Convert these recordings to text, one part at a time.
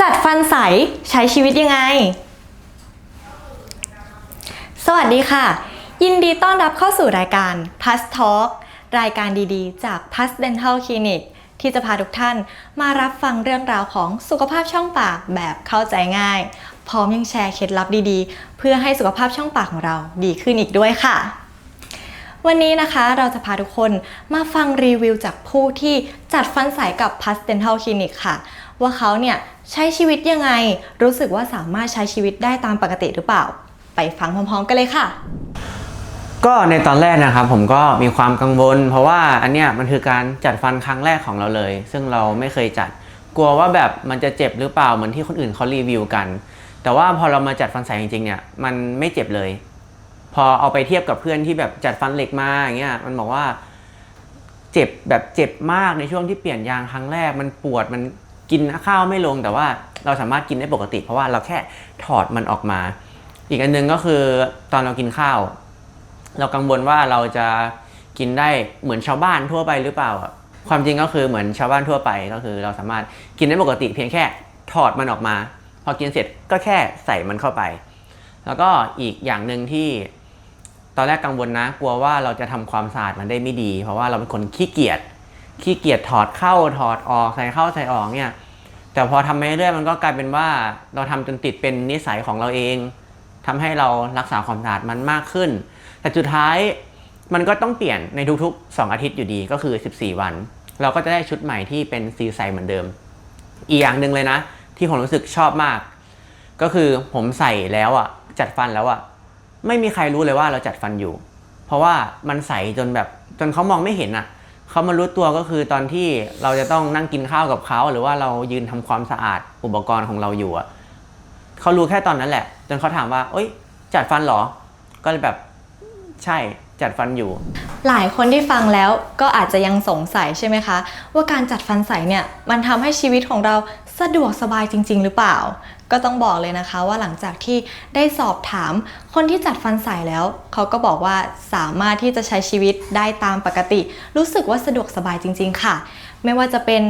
จัดฟันใสใช้ชีวิตยังไง สวัสดีค่ะ ยินดีต้อนรับเข้าสู่รายการ Plus Talk รายการดีๆ จาก Plus Dental Clinic ที่จะพาทุกท่านมารับฟังเรื่องราวของสุขภาพช่องปากแบบเข้าใจง่าย พร้อมยังแชร์เคล็ดลับดีๆ เพื่อให้สุขภาพช่องปากของเราดีขึ้นอีกด้วยค่ะ วันนี้นะคะเราจะพาทุกคนมาฟังรีวิวจากผู้ที่จัดฟันใสกับ Plus Dental Clinic ค่ะ ว่าเขาเนี่ยใช้ชีวิตยังไง รู้สึกว่าสามารถใช้ชีวิตได้ตามปกติหรือเปล่า ไปฟังพร้อมๆกันเลยค่ะ ก็ในตอนแรกนะครับผมก็มีความกังวล เพราะว่าอันเนี้ยมันคือการจัดฟันครั้งแรกของเราเลย ซึ่งเราไม่เคยจัด กลัวว่าแบบมันจะเจ็บหรือเปล่าเหมือนที่คนอื่นเขารีวิวกัน แต่ว่าพอเรามาจัดฟันใสจริงๆเนี่ยมันไม่เจ็บเลย พอเอาไปเทียบกับเพื่อนที่แบบจัดฟันเหล็กมาอย่างเงี้ยมันบอกว่าเจ็บแบบเจ็บมากในช่วงที่เปลี่ยนยางครั้งแรกมันปวดมัน กินข้าวไม่ลงแต่ว่าเราสามารถกินได้ปกติ เพราะว่าเราแค่ถอดมันออกมา อีกอันหนึงก็คือตอนเรากินข้าว เรากังวลว่าเราจะกินได้เหมือนชาวบ้านทั่วไปหรือเปล่าอะความจริงก็คือเหมือนชาวบ้านทั่วไปก็คือ เราสามารถกินได้ปกติ เพียงแค่ถอดมันออกมา พอกินเสร็จก็แค่ใส่มันเข้าไป แล้วก็อีกอย่างหนึ่งที่ตอนแรกกังวลนะ กลัวว่าเราจะทำความสะอาดมันได้ไม่ดี เพราะว่าเราเป็นคนขี้เกียจ ขี้เกียจถอดเข้าถอดออกใส่เข้าใส่ออกเนี่ยแต่พอทำไปเรื่อยมันก็กลายเป็นว่าเราทำจนติดเป็นนิสัยของเราเองทำให้เรารักษาความสะอาดมันมากขึ้น แต่สุดท้ายมันก็ต้องเปลี่ยนในทุกๆ 2 อาทิตย์อยู่ดีก็คือ 14 วัน เราก็จะได้ชุดใหม่ที่เป็นสีใสเหมือนเดิม อีกอย่างหนึ่งเลยนะ ที่ผมรู้สึกชอบมาก ก็คือผมใส่แล้วอะจัดฟันแล้วอะไม่มีใครรู้เลยว่าเราจัดฟันอยู่ เพราะว่ามันใสจนแบบจนเขามองไม่เห็นอะ เขามารู้ตัวก็คือตอนที่เราจะต้องนั่งกินข้าวกับเขาหรือว่าเรายืนทำความสะอาดอุปกรณ์ของเราอยู่อะเขารู้แค่ตอนนั้นแหละ จนเขาถามว่าเอ้ยจัดฟันเหรอ ก็เลยแบบ ใช่จัดฟันอยู่ หลายคนที่ฟังแล้วก็อาจจะยังสงสัยใช่ไหมคะ ว่าการจัดฟันใสเนี่ยมันทำให้ชีวิตของเราสะดวกสบายจริง ๆ หรือเปล่า ก็ต้องบอกเลยนะคะว่าหลังจากที่ได้สอบถามคนที่จัดฟันใสแล้ว เขาก็บอกว่าสามารถที่จะใช้ชีวิตได้ตามปกติ รู้สึกว่าสะดวกสบายจริง ๆ ค่ะ ไม่ว่าจะเป็น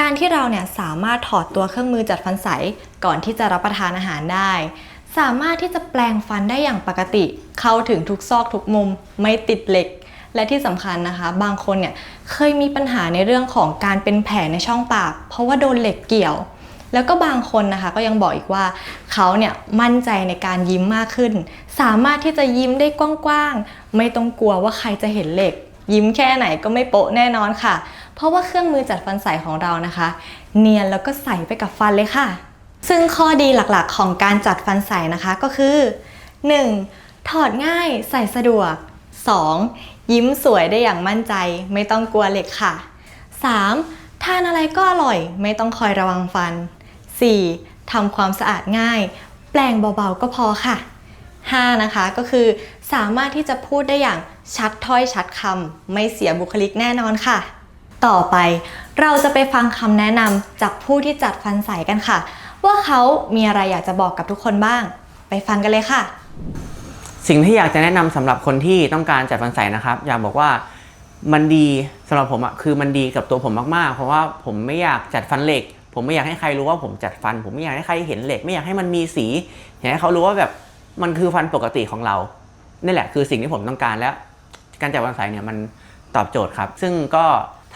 การที่เราเนี่ยสามารถถอดตัวเครื่องมือจัดฟันใสก่อนที่จะรับประทานอาหารได้ สามารถที่จะแปลงฟันได้อย่างปกติ เข้าถึงทุกซอกทุกมุมไม่ติดเหล็ก และที่สำคัญนะคะ บางคนเนี่ยเคยมีปัญหาในเรื่องของการเป็นแผลในช่องปาก เพราะว่าโดนเหล็กเกี่ยว แล้วก็บางคนนะคะก็ยังบอกอีกว่าเขาเนี่ยมั่นใจในการยิ้มมากขึ้น สามารถที่จะยิ้มได้กว้างๆไม่ต้องกลัวว่าใครจะเห็นเหล็ก ยิ้มแค่ไหนก็ไม่โป๊ะแน่นอนค่ะ เพราะว่าเครื่องมือจัดฟันใสของเรานะคะ เนียนแล้วก็ใสไปกับฟันเลยค่ะ ซึ่งข้อดีหลักๆ ของการจัดฟันใสนะคะก็คือ 1. ถอดง่ายใส่สะดวก 2. ยิ้มสวยได้อย่างมั่นใจไม่ต้องกลัวเหล็กค่ะ 3. ทานอะไรก็อร่อยไม่ต้องคอยระวังฟัน 4. ทำความสะอาดง่าย แปลงเบาๆก็พอค่ะ 5. นะคะก็คือสามารถที่จะพูดได้อย่างชัดถ้อยชัดคำไม่เสียบุคลิกแน่นอนค่ะ ต่อไปเราจะไปฟังคำแนะนำจากผู้ที่จัดฟันใสกันค่ะ ว่าเขามีอะไรอยากจะบอกกับทุกคนบ้าง ไปฟังกันเลยค่ะ สิ่งที่อยากจะแนะนำสำหรับคนที่ต้องการจัดฟันใสนะครับ อยากบอกว่ามันดีสำหรับผมอะคือมันดีกับตัวผมมากๆ เพราะว่าผมไม่อยากจัดฟันเหล็ก ผมไม่อยากให้ใครรู้ว่าผมจัดฟัน ผมไม่อยากให้ใครเห็นเหล็ก ไม่อยากให้มันมีสีอยากให้เขารู้ว่าแบบมันคือฟันปกติของเรานี่แหละคือสิ่งที่ผมต้องการแล้ว การจัดฟันใสเนี่ยมันตอบโจทย์ครับ ซึ่งก็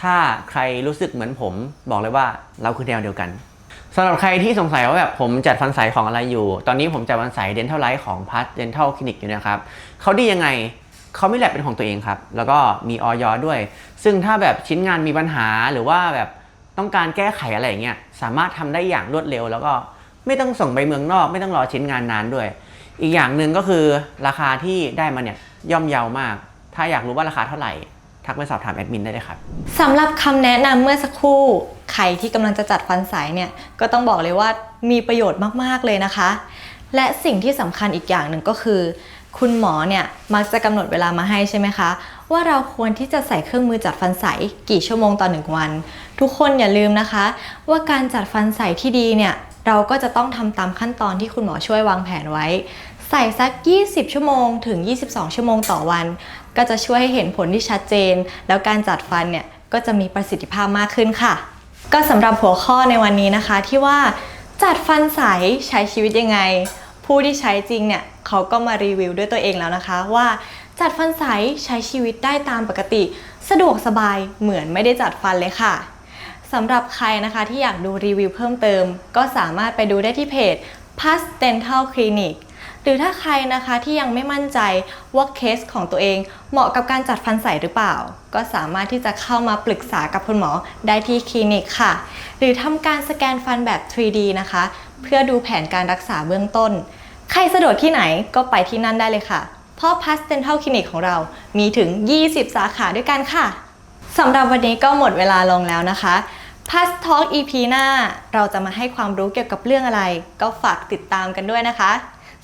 ถ้าใครรู้สึกเหมือนผมบอกเลยว่าเราคือแนวเดียวกันำหรับใครที่สงสัยว่าแบบผมจัดฟันใสของอะไรอยู่ ตอนนี้ผมจัดฟันใส Dental Life ของ p a s Dental Clinic อยู่นะครับเขาดียังไงเขาไม่แลบเป็นของตัวเองครับ แล้วก็มีออยด้วย ซึ่งถ้าแบบชิ้นงานมีปัญหาหรือว่าแบบต้องการแก้ไขอะไรอย่างเงี้ยสามารถทำได้อย่างรวดเร็ว แล้วก็ไม่ต้องส่งไปเมืองนอก ไม่ต้องรอชิ้นงานนานด้วย อีกอย่างหนึ่งก็คือราคาที่ได้มาเนี่ยย่อมเยาวมาก ถ้าอยากรู้ว่าราคาเท่าไหร่ ทักไปสอบถามแอดมินได้เลยครับ สำหรับคำแนะนำเมื่อสักครู่ ใครที่กำลังจะจัดฟันใสเนี่ย ก็ต้องบอกเลยว่ามีประโยชน์มากๆเลยนะคะ และสิ่งที่สำคัญอีกอย่างหนึ่งก็คือ คุณหมอเนี่ยมักจะกำหนดเวลามาให้ใช่ไหมคะ ว่าเราควรที่จะใส่เครื่องมือจัดฟันใสกี่ชั่วโมงต่อหนึ่งวัน ทุกคนอย่าลืมนะคะ ว่าการจัดฟันใสที่ดีเนี่ยเราก็จะต้องทำตามขั้นตอนที่คุณหมอช่วยวางแผนไว้ ใส่สัก 20 ชั่วโมง ถึง 22 ชั่วโมงต่อวัน ก็จะช่วยให้เห็นผลที่ชัดเจน แล้วการจัดฟันเนี่ยก็จะมีประสิทธิภาพมากขึ้นค่ะ ก็สำหรับหัวข้อในวันนี้นะคะ ที่ว่าจัดฟันใสใช้ชีวิตยังไง ผู้ที่ใช้จริงเนี่ยเขาก็มารีวิวด้วยตัวเองแล้วนะคะ ว่าจัดฟันใสใช้ชีวิตได้ตามปกติ สะดวกสบายเหมือนไม่ได้จัดฟันเลยค่ะสำหรับใครนะคะที่อยากดูรีวิวเพิ่มเติม ก็สามารถไปดูได้ที่เพจ Past Dental Clinic หรือถ้าใครนะคะที่ยังไม่มั่นใจว่าเคสของตัวเอง เหมาะกับการจัดฟันใสหรือเปล่า ก็สามารถที่จะเข้ามาปรึกษากับคุณหมอได้ที่คลินิกค่ะ หรือทำการสแกนฟันแบบ 3D นะคะ เพื่อดูแผนการรักษาเบื้องต้น ใครสะดวกที่ไหนก็ไปที่นั่นได้เลยค่ะ เพราะ Past Dental Clinic ของเรา มีถึง 20 สาขาด้วยกันค่ะสำหรับวันนี้ก็หมดเวลาลงแล้วนะคะ Past Talk EP หน้า เราจะมาให้ความรู้เกี่ยวกับเรื่องอะไร ก็ฝากติดตามกันด้วยนะคะ